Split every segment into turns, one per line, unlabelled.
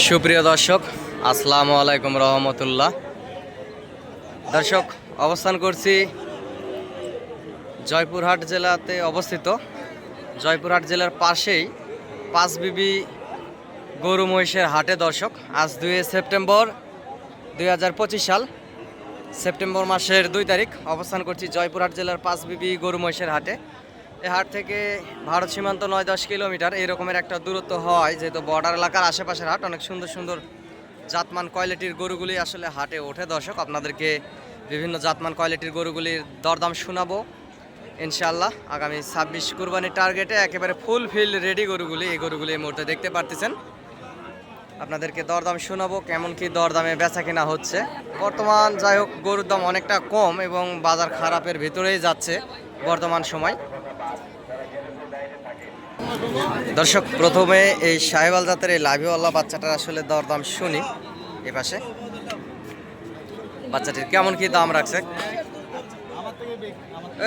সুপ্রিয় দর্শক, আসসালামু আলাইকুম রহমতুল্লাহ। দর্শক, অবস্থান করছি জয়পুরহাট জেলাতে অবস্থিত। জয়পুরহাট জেলার পাশেই পাঁচবিবি গরু মহিষের হাটে দর্শক, আজ দুই সেপ্টেম্বর দু হাজার পঁচিশ সাল, সেপ্টেম্বর মাসের দুই তারিখ, অবস্থান করছি জয়পুরহাট জেলার পাঁচবিবি গরু মহিষের হাটে। এই হাট থেকে ভারত সীমান্ত নয় দশ কিলোমিটার এরকমের একটা দূরত্ব হয়, যেহেতু বর্ডার এলাকার আশেপাশের হাট, অনেক সুন্দর সুন্দর জাতমান কোয়ালিটির গরুগুলি আসলে হাটে ওঠে। দর্শক, আপনাদেরকে বিভিন্ন জাতমান কোয়ালিটির গরুগুলির দরদাম শোনাবো। ইনশাল্লাহ আগামী ছাব্বিশ কুরবানির টার্গেটে একেবারে ফুল ফিল রেডি গরুগুলি এই গরুগুলি এই মুহূর্তে দেখতে পারতেছেন। আপনাদেরকে দরদাম শোনাবো, কেমন কি দরদামে বেচা কিনা হচ্ছে। বর্তমান যাই হোক, গরুর দাম অনেকটা কম এবং বাজার খারাপের ভিতরেই যাচ্ছে বর্তমান সময়। দর্শক, প্রথমে এই সাহেবাল জাতের এই লাভিওয়াল্লা বাচ্চাটার আসলে দরদাম শুনি এ পাশে। বাচ্চাটির কেমন কি দাম রাখছে?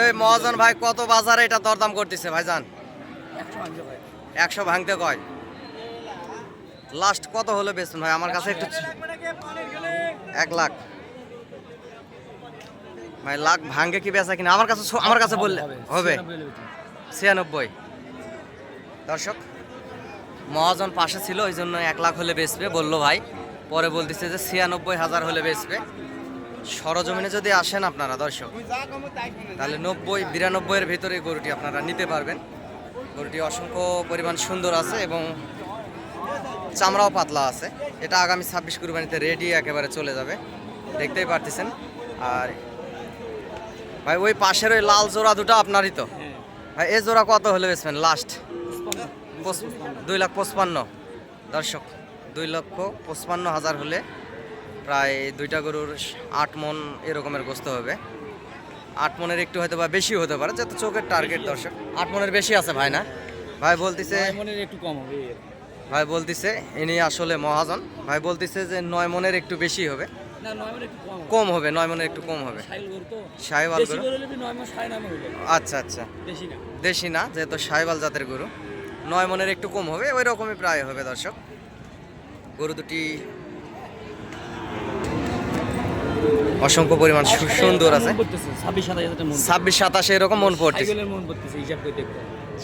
এই মহাজন ভাই, কত বাজারে এটা দরদাম করতেছে ভাই ভাইজান? একশো ভাঙতে কয়। লাস্ট কত হলে বেচুন ভাই? আমার কাছে একটু এক লাখ। ভাই, লাখ ভাঙ্গে কি বেচা কিনা? আমার কাছে আমার কাছে বললে হবে। ছিয়ানব্বই। দর্শক মহাজন পাশে ছিল ওই জন্য এক লাখ হলে বেচবে বলল ভাই। পরে বলতেছে যে ছিয়ানব্বই হাজার হলে বেচবে। সরজমিনে যদি আসেন আপনারা দর্শক তাহলে নব্বই বিরানব্বই এর ভিতরে গরুটি আপনারা নিতে পারবেন। গরুটি অসংখ্য পরিমাণ সুন্দর আছে এবং চামড়াও পাতলা আছে। এটা আগামী ছাব্বিশ কুরবানিতে রেডি একেবারে চলে যাবে। দেখতেই পারতেছেন। আর ভাই ওই পাশের ওই লাল জোড়া দুটো আপনারই তো। ভাই এ জোড়া কত হলে বেচবেন? লাস্ট দুই লাখ পঁচপান্ন। দর্শক দুই লক্ষ পঁচপান্ন হাজার হলে প্রায় দুইটা গরুর আট মন এরকমের গোস্ত হবে। আট মনের একটু হয়তো বা বেশি হতে পারে যেহেতু চোখের টার্গেট দর্শক। আট মনের বেশি আছে ভাই না? ভাই বলতেছে
একটু কম হবে
ভাই বলতেছে ইনি আসলে মহাজন। ভাই বলতেছে যে নয় মনের একটু বেশি হবে।
কম
হবে। নয় মনের একটু কম হবে। সাহেবাল গরু আচ্ছা আচ্ছা। দেশি না। যেহেতু সাহেবাল জাতের গরু। নয় মনের একটু কম হবে ওই রকমই প্রায় হবে দর্শক। গরু দুটি অসংখ্য পরিমাণ সুন্দর আছে।
ছাব্বিশ সাতাশ
এরকম মন পড়তেছে।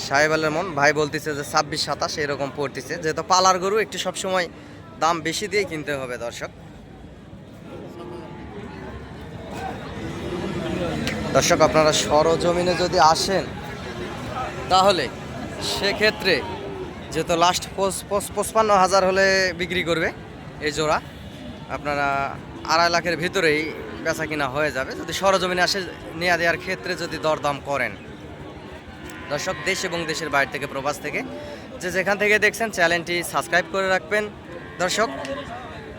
সাহেবালের মন ভাই বলতেছে যে ছাব্বিশ সাতাশ এরকম পড়তেছে। যেহেতু পালার গরু একটু সবসময় দাম বেশি দিয়ে কিনতে হবে দর্শক। দর্শক আপনারা সরজমিনে যদি আসেন তাহলে সেক্ষেত্রে যেহেতু লাস্ট পঁচপান্ন হাজার হলে বিক্রি করবে এই জোড়া, আপনারা আড়াই লাখের ভিতরেই বেচা কিনা হয়ে যাবে। যদি সরজমিনে আসে নেওয়া দেওয়ার ক্ষেত্রে যদি দরদাম করেন। দর্শক, দেশ এবং দেশের বাইরে থেকে, প্রবাস থেকে, যে যেখান থেকে দেখছেন, চ্যানেলটি সাবস্ক্রাইব করে রাখবেন। দর্শক,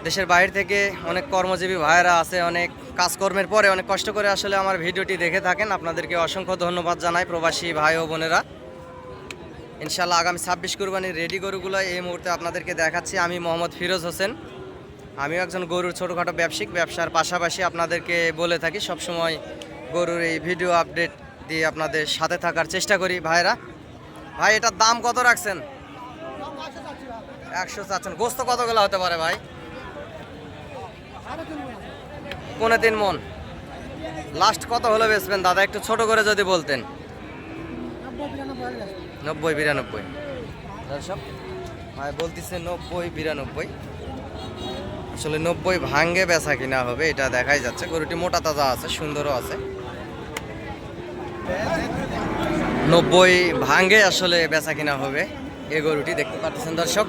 দেশের বাইরে থেকে অনেক কর্মজীবী ভাইয়েরা আছে, অনেক কাজকর্মের পরে অনেক কষ্ট করে আসলে আমার ভিডিওটি দেখে থাকেন। আপনাদেরকে অসংখ্য ধন্যবাদ জানাই প্রবাসী ভাই ও বোনেরা। ইনশাল্লাহ আগামী ছাব্বিশ কুরবানির রেডি গরুগুলো এই মুহূর্তে আপনাদেরকে দেখাচ্ছি। আমি মোহাম্মদ ফিরোজ হোসেন। আমিও একজন গরুর ছোটোখাটো ব্যবসায়িক, ব্যবসার পাশাপাশি আপনাদেরকে বলে থাকি, সবসময় গরুর এই ভিডিও আপডেট দিয়ে আপনাদের সাথে থাকার চেষ্টা করি। ভাইরা, ভাই, এটার দাম কত রাখছেন? একশো চাচ্ছেন। গোস্ত কতগুলো হতে পারে ভাই? পৌনে তিন মন। লাস্ট কত হলে বেচবেন? দাদা, একটু ছোট করে যদি বলতেন। নব্বই, বিরানব্বই। দর্শক, ভাই বলতেছে নব্বই, বিরানব্বই। আসলে নব্বই ভাঙ্গে বেচা কিনা হবে, এটা দেখাই যাচ্ছে। গরুটি মোটা তাজা আছে, সুন্দরও আছে। নব্বই ভাঙ্গে আসলে বেচা কিনা হবে, এই গরুটি দেখতে পাচ্ছেন দর্শক।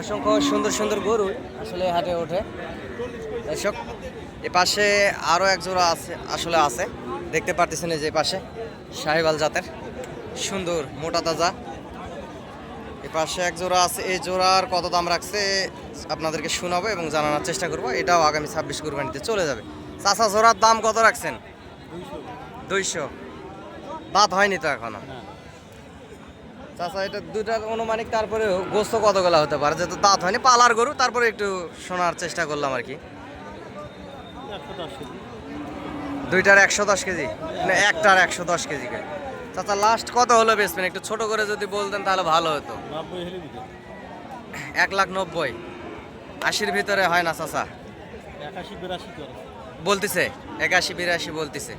অসংখ্য সুন্দর সুন্দর গরু আসলে হাটে ওঠে। দর্শক, এ পাশে আরও এক জোড়া আছে, আসলে আছে। দেখতে পারতেছেন যে পাশে সাহেবাল জাতের। সুন্দর মোটা তাজা। পাশে এক জোড়া আছে এই জোড়ার কত দাম রাখছে আপনাদেরকে শোনাবো এবং জানানোর চেষ্টা করব। এটাও আগামী ছাব্বিশ কুরবানিতে চলে যাবে। চাষা জোড়ার দাম কত রাখছেন? দুইশো। দাঁত হয়নি তো এখনও? চাষা এটা দুটার অনুমানিক তারপরে গোস্ত কতগুলো হতে পারে? যেহেতু দাঁত হয়নি পালার গরু তারপরে একটু শোনার চেষ্টা করলাম আর কি। দুইটার একশো দশ কেজি? না একটার একশো দশ কেজি করে চাচা লাস্ট কত হলো বেচবেন একটু ছোট করে যদি বলতেন তাহলে ভালো হতো। এক লাখ নব্বই। আশির ভিতরে হয় না চাচা? বলতেছে? একাশি বিরাশি বলতেছে।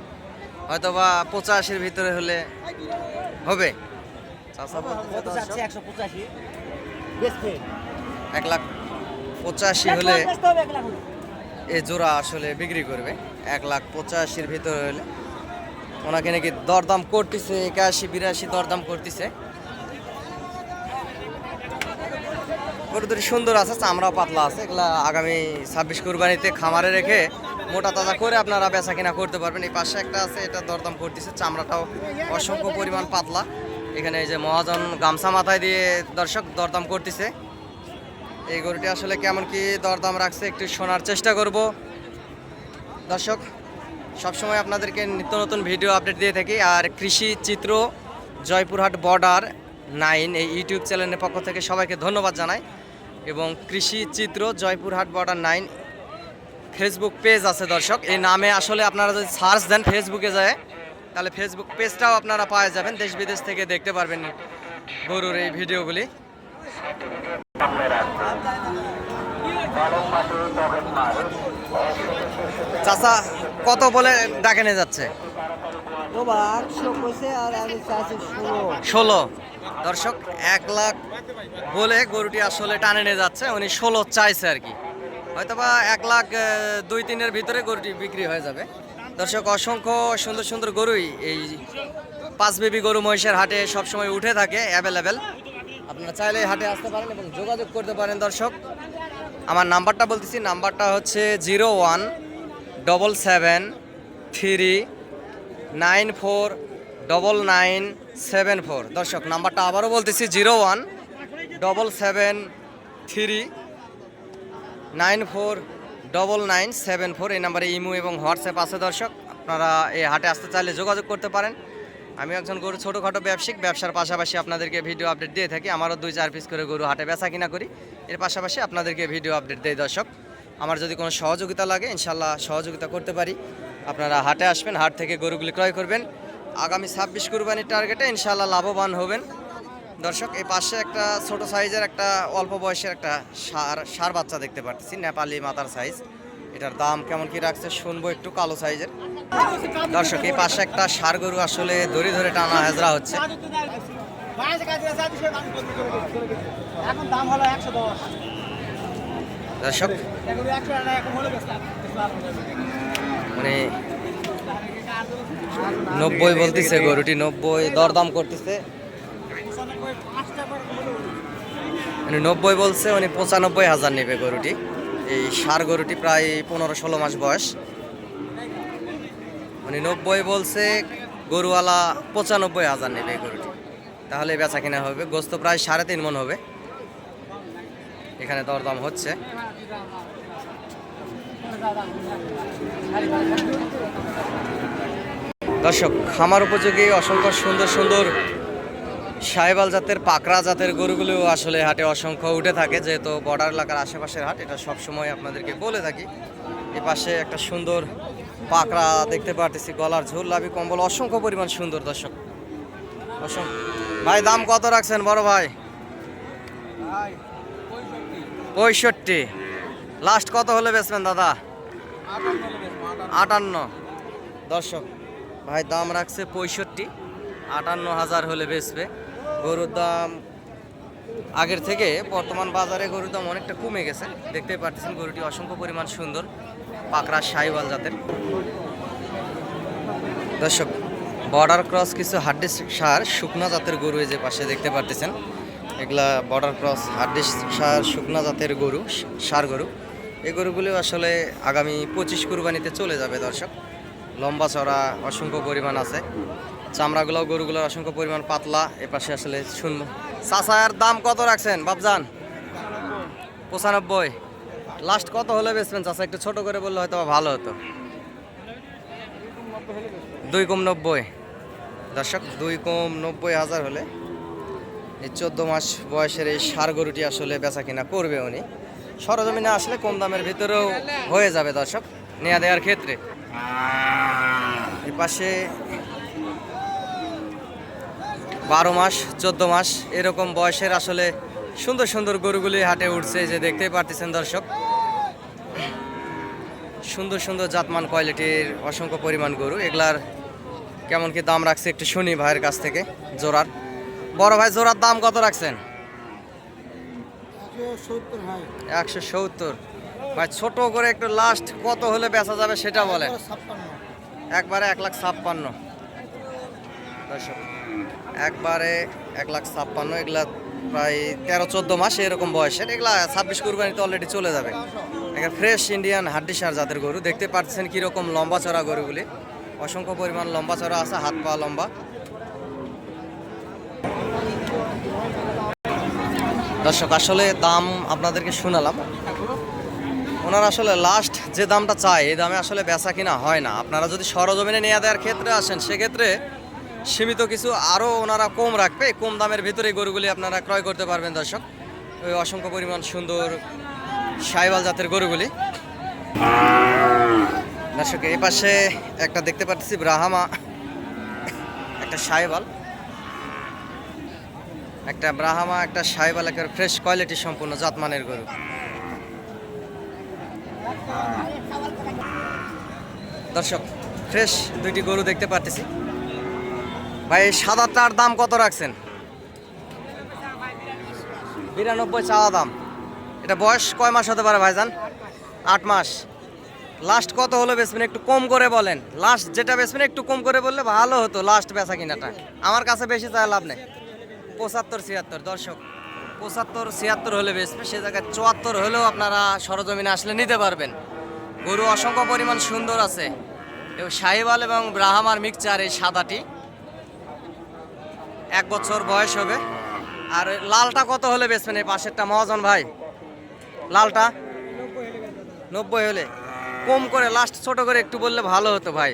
হয়তো বা পঁচাশির ভিতরে হলে হবে। এক লাখ পঁচাশি হলে এই জোড়া আসলে বিক্রি করবে। এক লাখ পঁচাশির ভিতরে হলে ওনাকে নাকি দরদাম করতেছে, একাশি, বিরাশি দরদাম করতেছে। সুন্দর আছে চামড়া পাতলা আছে, এগুলা আগামী ছাব্বিশ কুরবানিতে খামারে রেখে মোটা তাজা করে আপনারা বেচা কিনা করতে পারবেন। এই পাশে একটা আছে, এটা দরদাম করতেছে, চামড়াটাও অসংখ্য পরিমাণ পাতলা। এখানে এই যে মহাজন গামছা মাথায় দিয়ে দর্শক দরদাম করতেছে। এই গরুটি আসলে কেমন কি দরদাম রাখছে, একটু শোনার চেষ্টা করব। দর্শক সবসময় আপনাদেরকে নিত্য নতুন ভিডিও আপডেট দিয়ে থাকি। আর কৃষি চিত্র জয়পুরহাট বর্ডার নাইন এই ইউটিউব চ্যানেলের পক্ষ থেকে সবাইকে ধন্যবাদ জানাই। এবং Krishi Chitra Joypurhat border nine Facebook page আছে দর্শক। এই নামে আসলে আপনারা যদি সার্চ দেন ফেসবুকে যায়, তাহলে ফেসবুক পেজটাও আপনারা পাওয়া যাবেন। দেশ বিদেশ থেকে দেখতে পারবেন গরুর এই ভিডিওগুলি। চাচা কত বলে ডাকে নিয়ে যাচ্ছে
ষোলো।
দর্শক এক লাখ বলে গরুটি আসলে টানে নিয়ে যাচ্ছে উনি ষোলো চাইছে আর কি। হয়তোবা এক লাখ দুই তিনের ভিতরে গরুটি বিক্রি হয়ে যাবে। দর্শক অসংখ্য সুন্দর সুন্দর গরুই এই পাঁচ বেবি গরু মহিষের হাটে সবসময় উঠে থাকে অ্যাভেলেবেল আপনারা চাইলে হাটে আসতে পারেন এবং যোগাযোগ করতে পারেন দর্শক। আমার নাম্বারটা বলতেছি নাম্বারটা হচ্ছে zero one double seven three nine four double nine seven four দর্শক, নাম্বারটা আবারও বলতেছি zero one double seven three nine four double nine seven four এই নাম্বারে ইমো এবং হোয়াটসঅ্যাপ আছে দর্শক, আপনারা এই হাটে আসতে চাইলে যোগাযোগ করতে পারেন। আমি একজন গরু, ছোটোখাটো ব্যবসায়িক, ব্যবসার পাশাপাশি আপনাদেরকে ভিডিও আপডেট দিয়ে থাকি। আমারও দুই চার পিস করে গরু হাটে বেচা কিনা করি। এর পাশাপাশি আপনাদেরকে ভিডিও আপডেট দেয় দর্শক। আমার যদি কোনো সহযোগিতা লাগে ইনশাল্লাহ সহযোগিতা করতে পারি। আপনারা হাটে আসবেন, হাট থেকে গরুগুলি ক্রয় করবেন। আগামী ছাব্বিশ কুরবানির টার্গেটে ইনশাল্লাহ লাভবান হবেন। দর্শক, এই পাশে একটা ছোট সাইজের একটা অল্প বয়সের একটা সার সার বাচ্চা দেখতে পাচ্ছি, নেপালি মাতার সাইজ। এটার দাম কেমন কি রাখছে শুনব একটু কালো সাইজের। দর্শক, এই পাশে একটা সার গরু আসলে ধরে ধরে টানা হেজরা হচ্ছে।
এখন দাম হলো একশো দশ।
দর্শক মানে নব্বই বলতেছে গরুটি, নব্বই দরদাম করতেছে। মানে নব্বই বলছে উনি পঁচানব্বই হাজার নেবে গরুটি। এই সার গরুটি প্রায় পনেরো ষোলো মাস বয়স। উনি নব্বই বলছে, গরুওয়ালা পঁচানব্বই হাজার নেবে গরুটি। তাহলে বেচা কেনা হবে, গোস্ত প্রায় সাড়ে তিন মন হবে। এখানে দরদাম হচ্ছে। দর্শক খামার উপযোগী অসংখ্য সুন্দর সুন্দর সাহেবাল জাতের, পাকড়া জাতের গরুগুলো আসলে হাটে অসংখ্য উঠে থাকে। যেহেতু বর্ডার এলাকার আশেপাশের হাট, এটা সবসময় আপনাদেরকে বলে থাকি। এ পাশে একটা সুন্দর পাকড়া দেখতে পারতেছি, গলার ঝোল, লাভি কম্বল, অসংখ্য পরিমাণ সুন্দর দর্শক। অসংখ্য। ভাই, দাম কত রাখছেন বড় ভাই? পঁয়ষট্টি। লাস্ট কত হলে বেচবেন দাদা? আটান্ন। দর্শক, ভাই, দাম রাখছে পঁয়ষট্টি। আটান্ন হাজার হলে বেচবে। গরুর দাম আগের থেকে বর্তমান বাজারে গরুর দাম অনেকটা কমে গেছে। দেখতেই পাচ্ছেন গরুটি অসংখ্য পরিমাণ সুন্দর, পাকড়া সাইওয়াল জাতের। দর্শক বর্ডার ক্রস কিছু হাড্ডি সার শুকনা জাতের গরু এই যে পাশে দেখতে পারতেছেন। এগুলা বর্ডার ক্রস হাড্ডি সার শুকনা জাতের গরু, সার গরু। এই গরুগুলো আসলে আগামী পঁচিশ কুরবানিতে চলে যাবে দর্শক। লম্বা চড়া, অসংখ্য পরিমাণ আছে। চামড়াগুলো গরুগুলোর অসংখ্য পরিমাণ পাতলা। এ পাশে আসলে শুনব চাচার দাম কত রাখছেন? বাবজান পঁচানব্বই। লাস্ট কত হলে বেচবেন চাচা? একটু ছোট করে বললে হয়তো ভালো হতো। দুই কম নব্বই। দর্শক, দুই কম নব্বই হাজার হলে এই চোদ্দ মাস বয়সের এই সার গরুটি আসলে বেচা কিনা করবে উনি। সরজমিনে আসলে কম দামের ভিতরেও হয়ে যাবে দর্শক, নেয়া দেওয়ার ক্ষেত্রে। এর পাশে বারো মাস, চোদ্দ মাস, এরকম বয়সের আসলে সুন্দর সুন্দর গরুগুলি হাটে উঠছে যে দেখতেই পারতেছেন দর্শক। সুন্দর সুন্দর জাতমান কোয়ালিটির অসংখ্য পরিমাণ গরু, এগুলার কেমন কি দাম রাখছে একটু শুনি ভাইয়ের কাছ থেকে, জোড়ার। বড় ভাই জোড়ার দাম কত রাখছেন? একশো সত্তর ভাই। ছোট করে একটু লাস্ট কত হলে বেচা যাবে সেটা বলেন। একবারে এক লাখ ছাপ্পান্ন। একবারে এক লাখ ছাপ্পান্ন এগুলা প্রায় তেরো চোদ্দ মাস এরকম বয়সের। এগুলা ছাব্বিশ কুরবানিতে অলরেডি চলে যাবে। এখানে ফ্রেশ ইন্ডিয়ান হাড্ডি সার জাতের গরু। দেখতে পাচ্ছেন কীরকম লম্বা চড়া গরুগুলি। অসংখ্য পরিমাণ লম্বা চড়া আছে হাত পা লম্বা। দর্শক, আসলে দাম আপনাদেরকে শোনালাম। ওনারা আসলে লাস্ট যে দামটা চায়, এই দামে আসলে বেচা কিনা হয় না। আপনারা যদি সরজমিনে নিয়ে দেওয়ার ক্ষেত্রে আসেন, সেক্ষেত্রে সীমিত কিছু আরও ওনারা কম রাখবে। কম দামের ভিতরে গরুগুলি আপনারা ক্রয় করতে পারবেন দর্শক। ওই অসংখ্য পরিমাণ সুন্দর সাইবাল জাতের গরুগুলি। দর্শক, এই পাশে একটা দেখতে পাচ্ছি, ব্রাহামা, একটা সাইবাল। একটা ব্রাহামা, একটা সাইবাল একটা ফ্রেশ কোয়ালিটি সম্পূর্ণ জাতমানের গরু। দর্শক ফ্রেশ দুইটি গরু দেখতে পারতেছি। ভাই, এই সাদাটার দাম কত রাখছেন? বিরানব্বই চাওয়া দাম। এটা বয়স কয় মাস হতে পারে ভাইজান? আট মাস। লাস্ট কত হলো বেচবেন একটু কম করে বলেন। লাস্ট যেটা বেচবেন একটু কম করে বললে ভালো হতো লাস্ট বেচা কিনাটা। আমার কাছে বেশি চাই লাভ নেই। পঁচাত্তর, ছিয়াত্তর, দর্শক। পঁচাত্তর, ছিয়াত্তর হলে বেচবে, সে জায়গায় চুয়াত্তর হলেও আপনারা সরজমিনে আসলে নিতে পারবেন। গরু অসংখ্য পরিমাণ সুন্দর আছে। এবং সাহিবাল এবং ব্রাহামার মিক্সচার এই সাদাটি। এক বছর বয়স হবে। আর লালটা কত হলে বেচবেন এই পাশেরটা, মহাজন ভাই? লালটা? নব্বই হলে। কম করে লাস্ট ছোট করে একটু বললে ভালো হতো ভাই।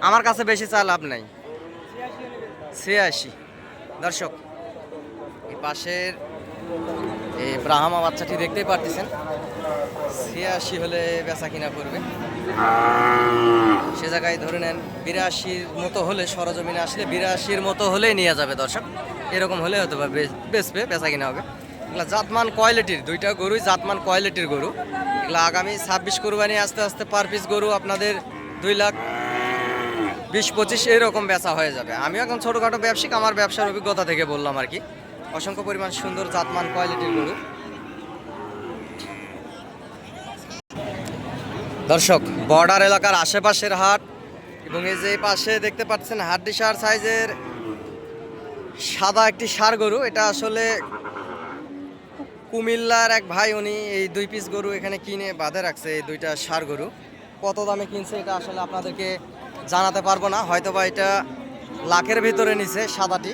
আমার কাছে বেশি চা লাভ নাই। ছিয়াশি। দর্শক পাশের এই ব্রাহ্মা বাচ্চাটি দেখতেই পারতেছেন। ছিয়াশি হলে বেচা কিনা করবে। সে জায়গায় ধরে নেন, বিরাশির মতো হলে সরজমিনে আসলে বিরাশির মতো হলেই নিয়ে যাবে দর্শক। এরকম হলে বা বে- বেচবে, বেচা কিনা হবে। এগুলা জাতমান কোয়ালিটির, দুইটা গরুই জাতমান কোয়ালিটির গরু। এগুলা আগামী ছাব্বিশ কোরবানি আস্তে আস্তে পার পিস গরু আপনাদের দুই লাখ বিশ পঁচিশ এরকম বেচা হয়ে যাবে। আমিও এখন ছোটোখাটো ব্যবসায়িক, আমার ব্যবসার অভিজ্ঞতা থেকে বললাম আর কি। অসংখ্য পরিমাণ সুন্দর জাতমান কোয়ালিটির গরু। দর্শক, বর্ডার এলাকার আশেপাশের হাট এবং এই যে পাশে দেখতে পাচ্ছেন হাড্ডি সার সাইজের সাদা একটি সার গরু। এটা আসলে কুমিল্লার এক ভাই, উনি এই দুই পিস গরু এখানে কিনে বাঁধে রাখছে, এই দুইটা সার গরু। কত দামে কিনছে এটা আসলে আপনাদেরকে জানাতে পারব না। হয়তো বা এটা লাখের ভিতরে নিছে সাদাটি।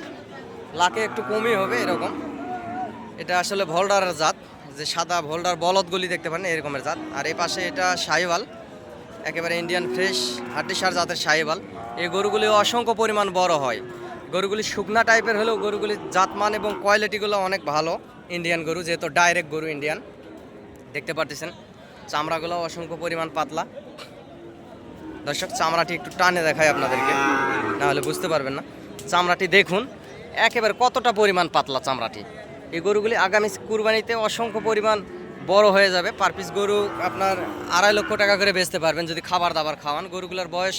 লাখে একটু কমই হবে এরকম। এটা আসলে ভোল্ডারের জাত, যে সাদা ভোল্ডার বলদগুলি দেখতে পারেন, এরকমের জাত। আর এই পাশে এটা শাহিওয়াল, একেবারে ইন্ডিয়ান ফ্রেশ হাড্ডিসার জাতের শাহিওয়াল। এই গরুগুলি অসংখ্য পরিমাণ বড় হয়। গরুগুলি শুকনা টাইপের হলেও গরুগুলির জাতমান এবং কোয়ালিটিগুলো অনেক ভালো। ইন্ডিয়ান গরু, যেহেতু ডাইরেক্ট গরু ইন্ডিয়ান দেখতে পারতেছেন, চামড়াগুলো অসংখ্য পরিমাণ পাতলা। দর্শক, চামড়াটি একটু টানে দেখায় আপনাদেরকে না হলে বুঝতে পারবেন না। চামড়াটি দেখুন একেবারে কতটা পরিমাণ পাতলা চামড়াটি? এই গরুগুলি আগামী কুরবানিতে অসংখ্য পরিমাণ বড় হয়ে যাবে। পার পিস গরু আপনার আড়াই লক্ষ টাকা করে বেচতে পারবেন যদি খাবার দাবার খাওয়ান। গরুগুলোর বয়স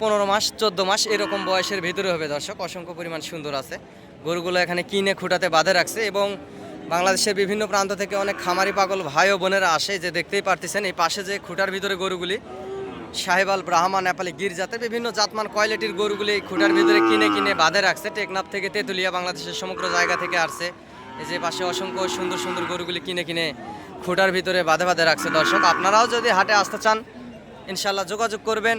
পনেরো মাস, চোদ্দ মাস, এরকম বয়সের ভিতরে হবে দর্শক। অসংখ্য পরিমাণ সুন্দর আছে। গরুগুলো এখানে কিনে খুঁটাতে বাঁধে রাখছে এবং বাংলাদেশের বিভিন্ন প্রান্ত থেকে অনেক খামারি পাগল ভাই ও বোনেরা আসে। যে দেখতেই পারতেছেন, এই পাশে যে খুঁটার ভিতরে গরুগুলি সাহেবাল ব্রাহ্মা নেপালি গির জাতে বিভিন্ন জাতমান কোয়ালিটির গরুগুলি এই খুঁটার ভিতরে কিনে কিনে বাঁধে রাখছে। টেকনাফ থেকে তেঁতুলিয়া বাংলাদেশের সমগ্র জায়গা থেকে আসছে। এই যে পাশে অসংখ্য সুন্দর সুন্দর গরুগুলি কিনে কিনে খুঁটার ভিতরে বাঁধে বাঁধে রাখছে দর্শক। আপনারাও যদি হাটে আসতে চান ইনশাল্লাহ যোগাযোগ করবেন,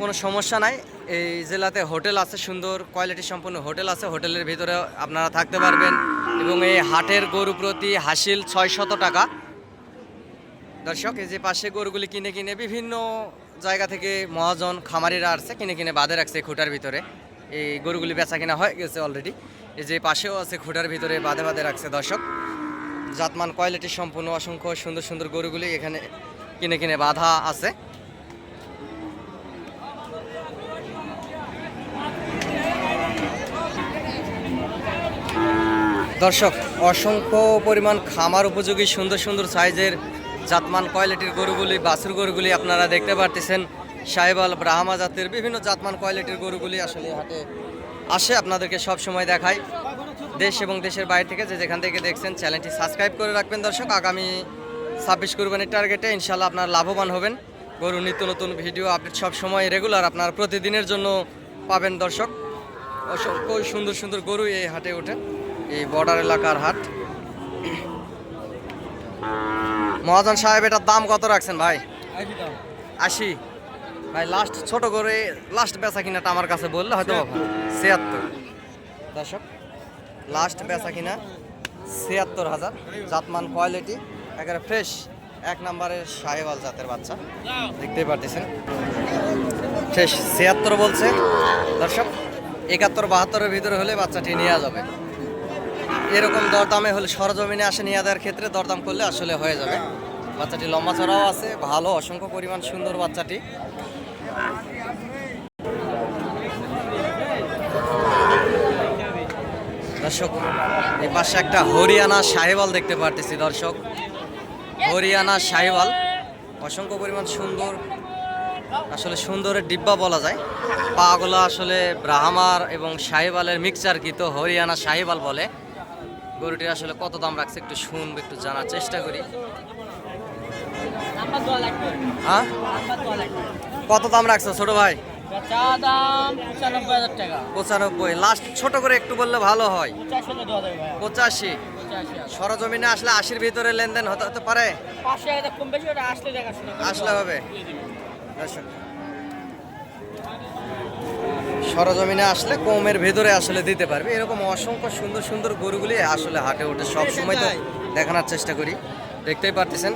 কোনো সমস্যা নাই। এই জেলাতে হোটেল আছে, সুন্দর কোয়ালিটি সম্পন্ন হোটেল আছে। হোটেলের ভিতরে আপনারা থাকতে পারবেন এবং এই হাটের গরু প্রতি হাসিল ছয় শত টাকা। দর্শক, এই যে পাশে গরুগুলি কিনে কিনে বিভিন্ন জায়গা থেকে মহাজন খামারিরা আসছে, কিনে কিনে বাঁধে রাখছে খুঁটার ভিতরে। এই গরুগুলি বেচা কিনা হয়ে গেছে অলরেডি এই যে পাশেও আছে খুঁটার ভিতরে বাঁধে বাঁধে রাখছে দর্শক। জাতমান কোয়ালিটি সম্পূর্ণ অসংখ্য সুন্দর সুন্দর গরুগুলি এখানে কিনে কিনে বাঁধা আছে। দর্শক, অসংখ্য পরিমাণ খামার উপযোগী সুন্দর সুন্দর সাইজের জাতমান কোয়ালিটির গরুগুলি, বাছুর গরুগুলি আপনারা দেখতে পারতেছেন। সাহেবাল ব্রাহ্মা জাতের বিভিন্ন জাতমান কোয়ালিটির গরুগুলি আসলে হাটে আসে, আপনাদেরকে সব সময় দেখায় দেশ এবং দেশের বাইরে থেকে যে যেখান থেকে দেখছেন, চ্যানেলটি সাবস্ক্রাইব করে রাখবেন দর্শক। আগামী ছাব্বিশ কুরবানির টার্গেটে ইনশাল্লাহ আপনার লাভবান হবেন। গরু নিত্য নতুন ভিডিও আপডেট সব সময় রেগুলার আপনার প্রতিদিনের জন্য পাবেন দর্শক। অসংখ্য সুন্দর সুন্দর গরু এই হাটে ওঠে, এই বর্ডার এলাকার হাট। মহাজন সাহেব এটার দাম কত রাখছেন ভাই? আশি ভাই লাস্ট ছোট করে লাস্ট বেচা কিনাটা আমার কাছে বললে হয়তো ছিয়াত্তর। দর্শক লাস্ট বেচা কিনা ছিয়াত্তর হাজার। জাতমান কোয়ালিটি একেবারে ফ্রেশ এক নম্বরের সাহেবাল জাতের বাচ্চা। দেখতেই পারতেছেন। ফ্রেশ ছিয়াত্তর বলছে। দর্শক একাত্তর বাহাত্তরের ভিতরে হলে বাচ্চাটি নেওয়া যাবে। এরকম দরদামে হলে সরজমিনে আসে নিয়ে দেওয়ার ক্ষেত্রে দরদাম করলে আসলে হয়ে যাবে। বাচ্চাটি লম্বা চড়াও আছে, ভালো, অসংখ্য পরিমাণ সুন্দর বাচ্চাটি। দর্শক, এই পাশে একটা হরিয়ানা সাহেবাল দেখতে পারতেছি দর্শক। হরিয়ানা সাহেবাল অসংখ্য পরিমাণ সুন্দর, আসলে সুন্দরের ডিব্বা বলা যায়। পাগুলো আসলে ব্রাহ্মার এবং সাহেবালের মিক্সচার কি তো হরিয়ানা সাহেবাল বলে। গরুটির আসলে কত দাম রাখছে একটু শুনব একটু জানার চেষ্টা করি। হ্যাঁ? কত দাম রাখছো ছোট ভাই?
পঁচানব্বই
লাস্ট ছোট করে একটু বললে ভালো হয়।
পঁচাশি
সরজমিনে আসলে আশির ভিতরে লেনদেন হতে হতে পারে?
আসলে
হবে। দর্শক। সরজমিনে আসলে কমের ভেতরে আসলে দিতে পারবে। এরকম অসংখ্য সুন্দর সুন্দর গরুগুলি আসলে হাটে উঠে সব সময় তো দেখানোর চেষ্টা করি। দেখতেই পারতেছেন।